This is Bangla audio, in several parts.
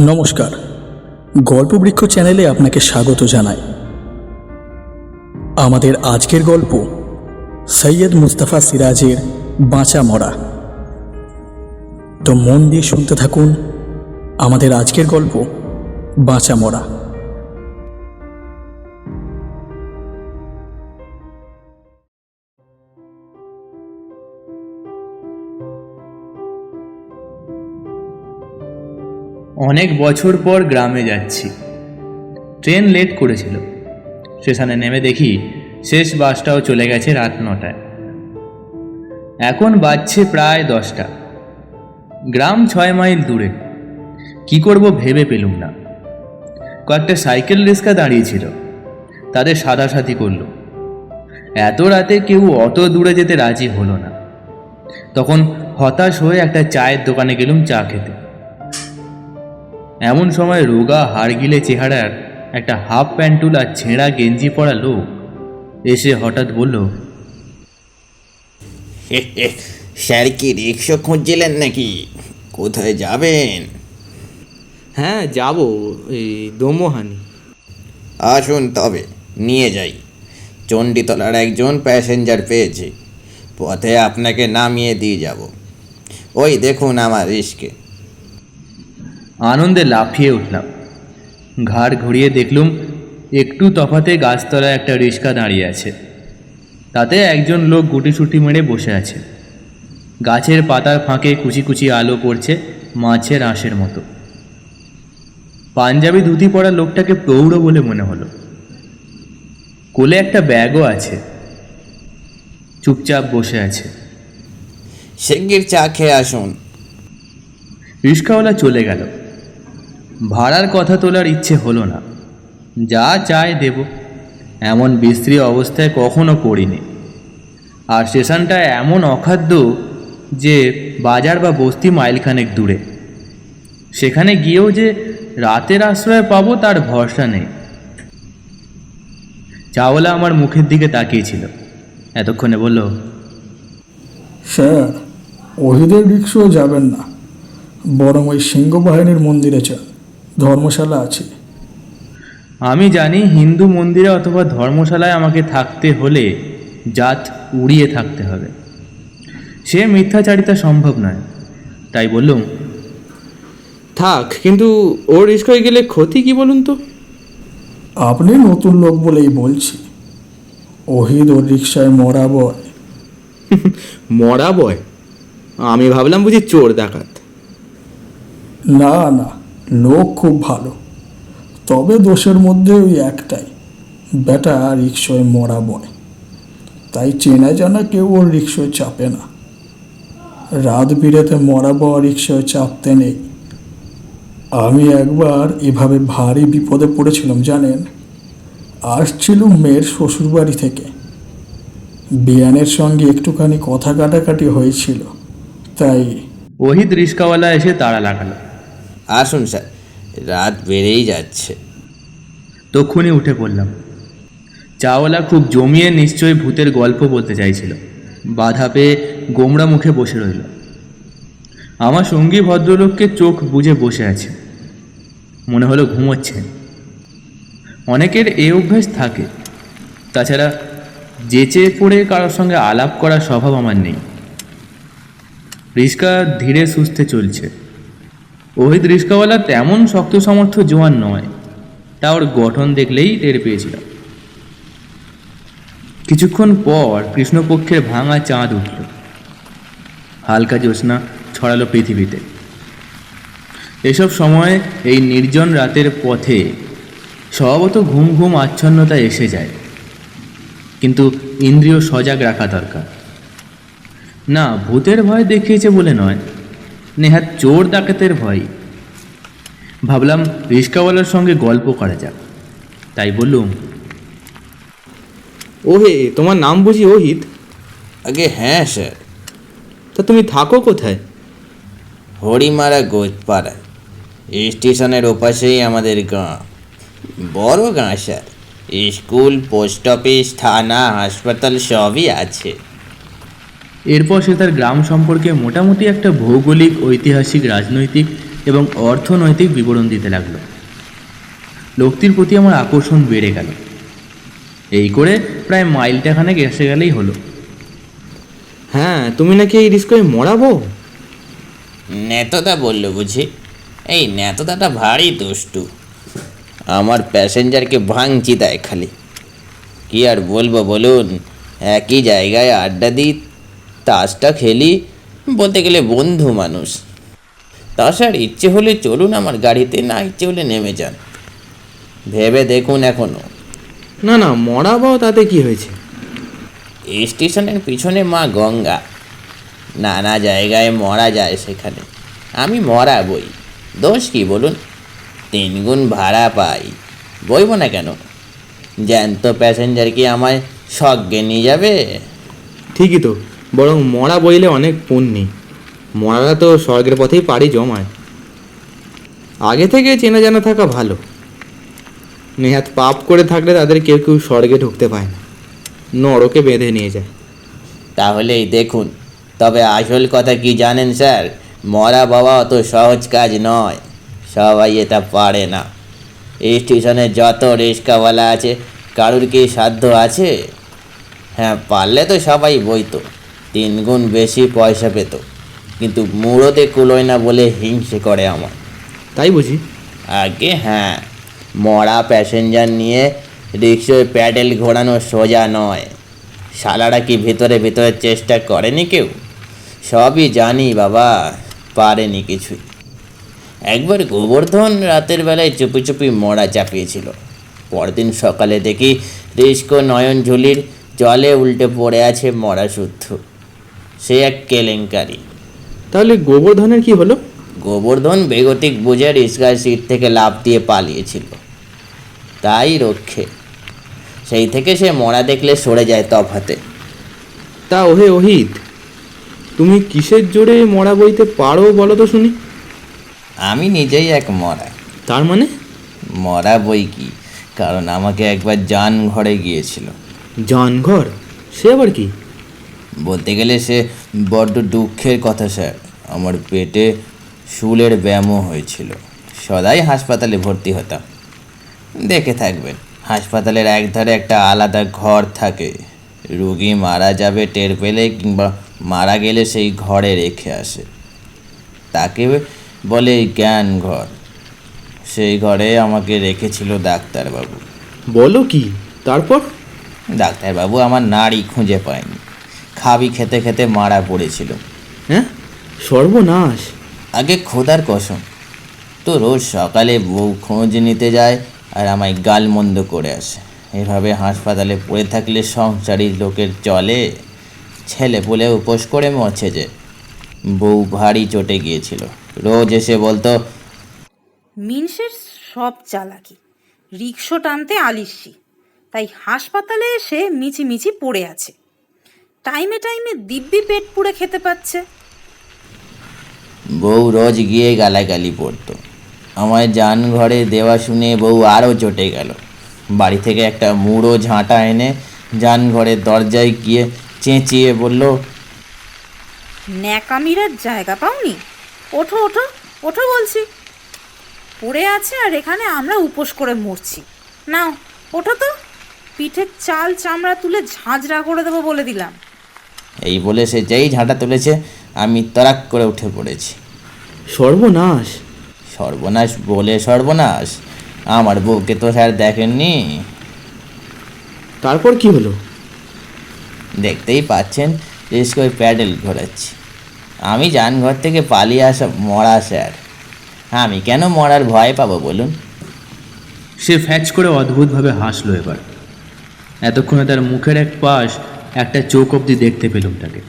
নমস্কার। গল্পবৃক্ষ চ্যানেলে আপনাকে স্বাগত জানাই। আমাদের আজকের গল্প সৈয়দ মুস্তাফা সিরাজের বাঁচা মরা। তো মন দিয়ে শুনতে থাকুন আমাদের আজকের গল্প বাঁচা মরা। অনেক বছর পর গ্রামে যাচ্ছি। ট্রেন লেট করেছিল। স্টেশনে নেমে দেখি শেষ বাসটাও চলে গেছে রাত নটায়। এখন বাজছে প্রায় দশটা। গ্রাম ছয় মাইল দূরে। কি করব ভেবে পেলুম না। কয়েকটা সাইকেল রিক্সা দাঁড়িয়েছিল। তাদের সাদাসাদি করল। এত রাতে কেউ অত দূরে যেতে রাজি হলো না। তখন হতাশ হয়ে একটা চায়ের দোকানে গেলুম চা খেতে। এমন সময় রোগা হাড়গিলে চেহারার একটা হাফ প্যান্টুল আর ছেঁড়া গেঞ্জি পরা লোক এসে হঠাৎ বলল স্যার কি রিক্সা খুঁজছিলেন নাকি? কোথায় যাবেন? হ্যাঁ যাব এই দোমোহানি। আসুন তবে নিয়ে যাই। চণ্ডীতলার একজন প্যাসেঞ্জার পেয়েছি। পথে আপনাকে নামিয়ে দিয়ে যাব। ওই দেখুন আমার রিস্কে আনন্দে লাফিয়ে উঠলাম। ঘাড় ঘুরিয়ে দেখলুম একটু তফাতে গাছতলায় একটা রিক্সা দাঁড়িয়ে আছে। তাতে একজন লোক গুটিসুটি মেরে বসে আছে। গাছের পাতার ফাঁকে কুচি কুচি আলো পড়ছে মাছের আঁশের মতো। পাঞ্জাবি ধুতি পরা লোকটাকে প্রৌঢ় বলে মনে হলো। কোলে একটা ব্যাগও আছে। চুপচাপ বসে আছে। শিগগির চা খেয়ে আসুন। রিক্সাওয়ালা চলে গেল। ভাড়ার কথা তোলার ইচ্ছে হলো না। যা চায় দেব। এমন বিশ্রী অবস্থায় কখনো পড়িনি। আর স্টেশনটা এমন অখাদ্য যে বাজার বা বস্তি মাইলখানেক দূরে। সেখানে গিয়েও যে রাতের আশ্রয় পাবো তার ভরসা নেই। চাওলা আমার মুখের দিকে তাকিয়েছিল। এতক্ষণে বলল, স্যার ওহিদের রিক্সও যাবেন না। বরং ওই সিংহ বাহিনীর মন্দিরে চান ধর্মশালা আছে। আমি জানি হিন্দু মন্দিরে অথবা ধর্মশালায় আমাকে থাকতে হলে জাত উড়িয়ে থাকতে হবে। সে মিথ্যাচারিতা সম্ভব নয় তাই বললুম। থাক কিন্তু ওর রিস্কায় গেলে ক্ষতি কি বলুন তো? আপনি নতুন লোক বলেই বলছি। ওহিদ ওর রিক্সায় মরা বয়। মরা বয়? আমি ভাবলাম বুঝি চোর ডাকাত। না না। লোক খুব ভালো। তবে দোষের মধ্যে ওই একটাই, বেটা রিক্সয় মরা বয় তাই চেনা জানা কেউ ওর রিক্সয় চাপে না। রাত বিরেতে মরা বওয়া রিক্সায় চাপতে নেই। আমি একবার এভাবে ভারী বিপদে পড়েছিলাম, জানেন? আসছিল মেয়ের শ্বশুরবাড়ি থেকে। বিয়ানের সঙ্গে একটুখানি কথা কাটাকাটি হয়েছিল, তাই ওহিদ রিস্কাওয়ালা এসে তাড়া লাগালো। আসুন স্যার, রাত বেড়েই যাচ্ছে। তক্ষুনি উঠে পড়লাম। চাওয়ালা খুব জমিয়ে নিশ্চয়ই ভূতের গল্প বলতে চাইছিল। বাধা পেয়ে গোমড়া মুখে বসে রইল। আমার সঙ্গী ভদ্রলোককে চোখ বুজে বসে আছে। মনে হলো ঘুমোচ্ছেন। অনেকের এ অভ্যেস থাকে। তাছাড়া যেচে পড়ে কারোর সঙ্গে আলাপ করার স্বভাব আমার নেই। রিস্কা ধীরে সুস্থে চলছে। ওহিদ রিস্কাওয়ালা তেমন শক্ত সমর্থ জোয়ান নয়। তা ওর গঠন দেখলেই টের পেয়েছিলাম। কিছুক্ষণ পর কৃষ্ণপক্ষের ভাঙা চাঁদ উঠল। হালকা জ্যোৎস্না ছড়ালো পৃথিবীতে। এসব সময় এই নির্জন রাতের পথে স্বভাবত ঘুম ঘুম আচ্ছন্নতা এসে যায়। কিন্তু ইন্দ্রিয় সজাগ রাখা দরকার। না, ভূতের ভয় দেখিয়েছে বলে নয়। নেহাত চোর ডাকাতের ভয়। ভাবলাম রিস্কাওয়ালার সঙ্গে গল্প করা যাক। তাই বললুম ওহে তোমার নাম বুঝি ওহিত আগে হ্যাঁ স্যার। তা তুমি থাকো কোথায়? হরিমারা গোজপাড়া স্টেশনের ওপাশেই আমাদের গাঁ। বড় গাঁ স্যার। স্কুল পোস্ট অফিস থানা হাসপাতাল সবই আছে। এরপর সে তার গ্রাম সম্পর্কে মোটামুটি একটা ভৌগোলিক ঐতিহাসিক রাজনৈতিক এবং অর্থনৈতিক বিবরণ দিতে লাগল। লোকটির প্রতি আমার আকর্ষণ বেড়ে গেল। এই করে প্রায় মাইলটা খানেক এসে গেলেই হলো। হ্যাঁ তুমি নাকি এই রিস্কয়ে মরাবো? নেতদা বলল বুঝি। এই নেতদাটা ভারী দুষ্টু। আমার প্যাসেঞ্জারকে ভাঙচি দেয় খালি। কি আর বলব বলুন একই জায়গায় আড্ডা দিই তাসটা খেলি বলতে গেলে বন্ধু মানুষ। তাছাড়া ইচ্ছে হলে চলুন আমার গাড়িতে না ইচ্ছে হলে নেমে যান। ভেবে দেখুন এখনও। না না মরাবাও তাতে কি হয়েছে? স্টেশনের পিছনে মা গঙ্গা। নানা জায়গায় মরা যায় সেখানে। আমি মরা বই। দোষ কি বলুন? তিনগুণ ভাড়া পাই। বইব না কেন? জ্যান্ত প্যাসেঞ্জার কি আমায় সজ্ঞে নিয়ে যাবে? ঠিকই তো। বরং মরা বইলে অনেক পুণ্যি। মরারা তো স্বর্গের পথেই পাড়ি জমায়। আগে থেকে চেনা জানা থাকা ভালো। নেহাত পাপ করে থাকলে তাদের কেউ কেউ স্বর্গে ঢুকতে পায় না। নরকে বেঁধে নিয়ে যায়। তাহলেই দেখুন, তবে আসল কথা কি জানেন স্যার? মরা বাবা অত সহজ কাজ নয়। সবাই এটা পারে না। এই স্টেশনে যত রিক্সাওয়ালা আছে, কারুর কি সাধ্য আছে? হ্যাঁ পারলে তো সবাই বইতো। তিন গুণ বেশি পয়সা পেত। কিন্তু মুড়োতে কুলোয় না বলে হিংসে করে আমার তাই বুঝি? আগে হ্যাঁ মরা প্যাসেঞ্জার নিয়ে রিক্সায় প্যাডেল ঘোরানো সোজা নয়। শালারা কি ভেতরে ভেতরে চেষ্টা করেনি কেউ? সবই জানি বাবা পারেনি কিছুই। একবার গোবর্ধন রাতের বেলায় চুপি চুপি মরা চাপিয়েছিল। পরদিন সকালে দেখি রিস্কো নয়ন ঝুলির জলে উল্টে পড়ে আছে মরা শুদ্ধ। সে এক কেলেঙ্কারি। তাহলে গোবর্ধনের কি হলো? গোবর্ধন বেগতিক বুঝে রিস্কার সিট থেকে লাফ দিয়ে পালিয়েছিল। তাই রক্ষে। সেই থেকে সে মরা দেখলে সরে যায় তফাতে। তা ওহে ওহিত তুমি কিসের জোরে মরা বইতে পারো বলো তো শুনি। আমি নিজেই এক মরা। তার মানে? মরা বই কি? কারণ আমাকে একবার জান ঘরে গিয়েছিল। জানঘর? সে আবার কি? বলতে গেলে সে বড্ড দুঃখের কথা স্যার। আমার পেটে শুলের ব্যায়ামও হয়েছিল। সদাই হাসপাতালে ভর্তি হতাম। দেখে থাকবেন হাসপাতালের একধারে একটা আলাদা ঘর থাকে। রুগী মারা যাবে টের পেলে কিংবা মারা গেলে সেই ঘরে রেখে আসে। তাকে বলে জ্ঞান ঘর। সেই ঘরে আমাকে রেখেছিল ডাক্তারবাবু। বলো কি? তারপর? ডাক্তারবাবু আমার নাড়ি খুঁজে পায়নি। খাবি খেতে খেতে মারা পড়েছিল। হ্যাঁ? সর্বনাশ। আগে খোদার কসম তো রোজ সকালে বউ খোঁজ নিতে যায় আর আমায় গালমন্দ করে আসে। এভাবে হাসপাতালে পড়ে থাকলে সংসারী লোকের চলে ছেলে পুলে উপোস করে মরছে যে। বউ ভারী চটে গিয়েছিল। রোজ এসে বলতো মিনসের সব চালাকি রিক্সো টানতে আলিসি তাই হাসপাতালে এসে মিচিমিচি পড়ে আছে। টাইমে টাইমে দিব্যি পেট পুড়ে খেতে পাচ্ছে। বউ রোজ গিয়ে গালাগালি পড়তো। আমায় জান ঘরে দেওয়া শুনে বউ আরও চটে গেল। বাড়ি থেকে একটা মুড়ো ঝাঁটা এনে জান ঘরের দরজায় গিয়ে চেঁচিয়ে বলল ন্যাকামিরার জায়গা পাওনি? ওঠো ওঠো ওঠো বলছি। পড়ে আছে আর এখানে আমরা উপোস করে মরছি। নাও ওঠো তো। পিঠের চাল চামড়া তুলে ঝাঁঝরা করে দেবো বলে দিলাম। এই বলে সে যেই ঝাঁটা তুলেছে আমি তরাক করে উঠে পড়েছি। সর্বনাশ। সর্বনাশ বলে সর্বনাশ। আমার বউকে তো স্যার দেখেননি। তারপর কি হলো? দেখতেই পাচ্ছেন রিস্কোয় প্যাডেল ঘোরাচ্ছি। আমি যান ঘর থেকে পালিয়ে আসা মরা স্যার। আমি কেন মরার ভয় পাবো বলুন? সে ফ্যাচ করে অদ্ভুতভাবে হাসলো এবার। এতক্ষণে তার মুখের এক পাশ একটা চোখ অবধি দেখতে পেলুম তাকে।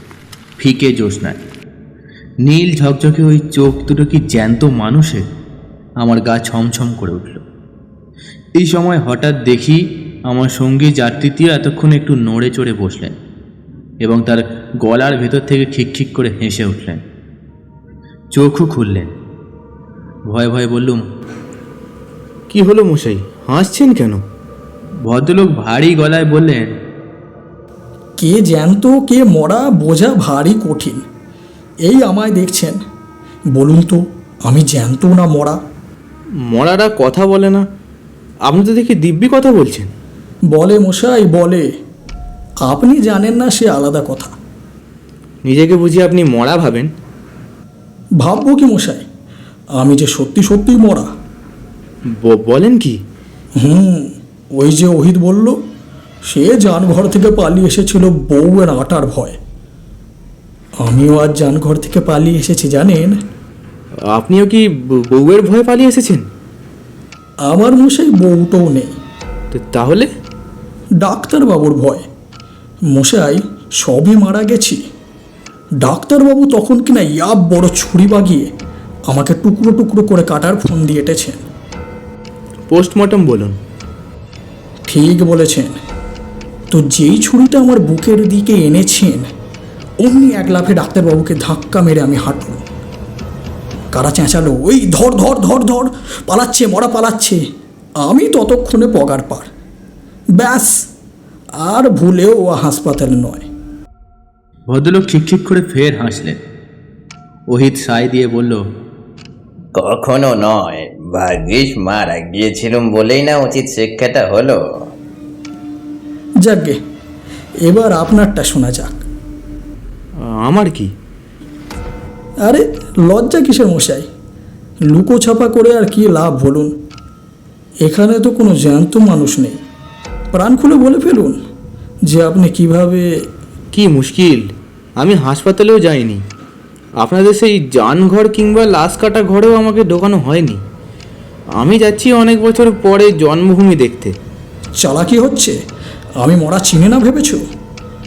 ফিকে জ্যোৎস্নায় নীল ঝকঝকে ওই চোখ দুটো কি জ্যান্ত মানুষে আমার গা ছমছম করে উঠল। এই সময় হঠাৎ দেখি আমার সঙ্গী যাত্রীটিও এতক্ষণ একটু নড়ে চড়ে বসলেন এবং তার গলার ভেতর থেকে খিকখিক করে হেসে উঠলেন। চোখও খুললেন। ভয়ে ভয়ে বললুম কি হলো মশাই? হাসছেন কেন? ভদ্রলোক ভারী গলায় বললেন কে জ্যান্ত কে মরা বোঝা ভারী কঠিন। এই আমায় দেখছেন। বলুন তো আমি জ্যান্ত না মরা? মরারা কথা বলে না। আপনি তো দেখি দিব্যি কথা বলছেন। বলে মশাই বলে। আপনি জানেন না সে আলাদা কথা। নিজেকে বুঝি আপনি মরা ভাবেন? ভাববো কি মশাই? আমি যে সত্যি সত্যিই মরা। বলেন কি? হুম ওই যে ওহিদ বলল সে যানঘর থেকে পালিয়ে এসেছিল বউয়ের আটার ভয়। আমিও আজ যানঘর থেকে পালিয়ে এসেছি জানেন? আপনিও কি বউয়ের ভয়ে পালিয়ে এসেছেন? আমার মশাই বউটাও নেই। তাহলে? ডাক্তারবাবুর ভয়। মশাই সবই মারা গেছি। ডাক্তারবাবু তখন কিনা ইয়াব বড় ছুরি বাগিয়ে আমাকে টুকরো টুকরো করে কাটার ফোন দিয়ে এটেছেন। পোস্টমর্টম বলুন। ঠিক বলেছেন। তো যেই ছুরিটা আমার বুকের দিকে এনেছেন অমনি এক লাফে ডাক্তারবাবুকে ধাক্কা মেরে আমি হাঁটলাম। কারা চেঁচালো ওই ধর ধর ধর ধর পালাচ্ছে মরা পালাচ্ছে আমি ততক্ষণে পগার পার। ব্যাস আর ভুলেও ও হাসপাতালে নয়। ভদ্রলোক ঠিক করে ফের হাসলেন। ওহিত সায় দিয়ে বলল কখনো নয় ভাগ্যিস মারা গিয়েছিলাম বলেই না উচিত শিক্ষাটা হলো। যাকগে এবার আপনারটা শোনা যাক। আমার কি? আরে লজ্জা কিসের মশাই? লুকো ছাপা করে আর কি লাভ বলুন? এখানে তো কোনো জ্যান্ত মানুষ নেই। প্রাণ খুলে বলে ফেলুন যে আপনি কীভাবে কি মুশকিল? আমি হাসপাতালেও যাইনি। আপনাদের সেই যানঘর কিংবা লাশ কাটা ঘরেও আমাকে ঢোকানো হয়নি। আমি যাচ্ছি অনেক বছর পরে জন্মভূমি দেখতে। চালাকি হচ্ছে? আমি মরা চিনি না ভেবেছ?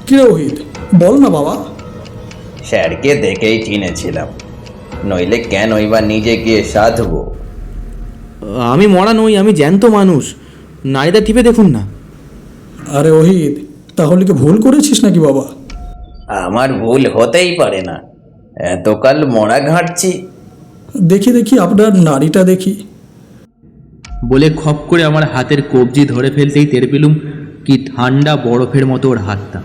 কিরে ওহিদ বল না বাবা। স্যারকে দেখেই চিনেছিলাম। নইলে কেন এবার নিজে গিয়ে সাধব? আমি মরা নই আমি জ্যান্ত মানুষ। নাইদা টিপে দেখুন না। আরে ওহিদ তাহলে কি ভুল করেছিস নাকি বাবা? আমার ভুল হতেই পারে না। এতকাল মরা ঘাঁটছি। দেখি দেখি আপনার নারীটা দেখি। বলে খপ করে আমার হাতের কবজি ধরে ফেলতেই টের পেলুম কি ঠান্ডা বরফের মতো ওর হাতটা।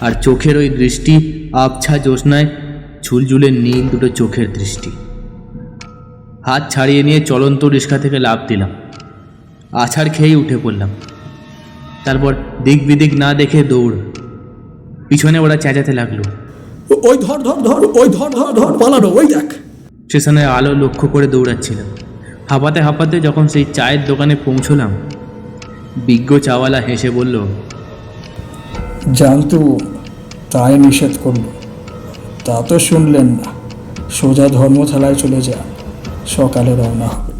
আর চোখের ওই দৃষ্টি আবছা জ্যোৎস্নায় ঝুলঝুলে নীল দুটো চোখের দৃষ্টি। হাত ছাড়িয়ে নিয়ে চলন্ত রিক্সা থেকে লাভ দিলাম। আছাড় খেয়েই উঠে পড়লাম। তারপর দিক বিদিক না দেখে দৌড়। পিছনে ওরা চেঁচাতে লাগল। ওই ধর ধর ধর ওই ধর ধর ধর পালানো ওই দেখ। স্টেশনের আলো লক্ষ্য করে দৌড়াচ্ছিলাম। হাঁপাতে হাঁপাতে যখন সেই চায়ের দোকানে পৌঁছলাম বিজ্ঞ চাওয়ালা হেসে বলল জানতু তাই নিষেধ করল তা তো শুনলেন না। সোজা ধর্মশালায় চলে যান সকালে রওনা হবেন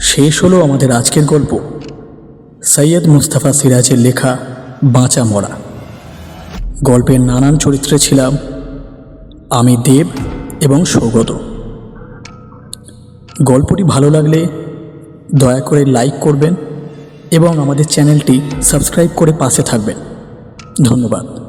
শেষ হলো আমাদের আজকের গল্প। সৈয়দ মুস্তাফা সিরাজের লেখা বাঁচা মরা। গল্পের নানান চরিত্রে ছিলাম আমি দেব এবং সৌগত। গল্পটি ভালো লাগলে দয়া করে লাইক করবেন এবং আমাদের চ্যানেলটি সাবস্ক্রাইব করে পাশে থাকবেন। ধন্যবাদ।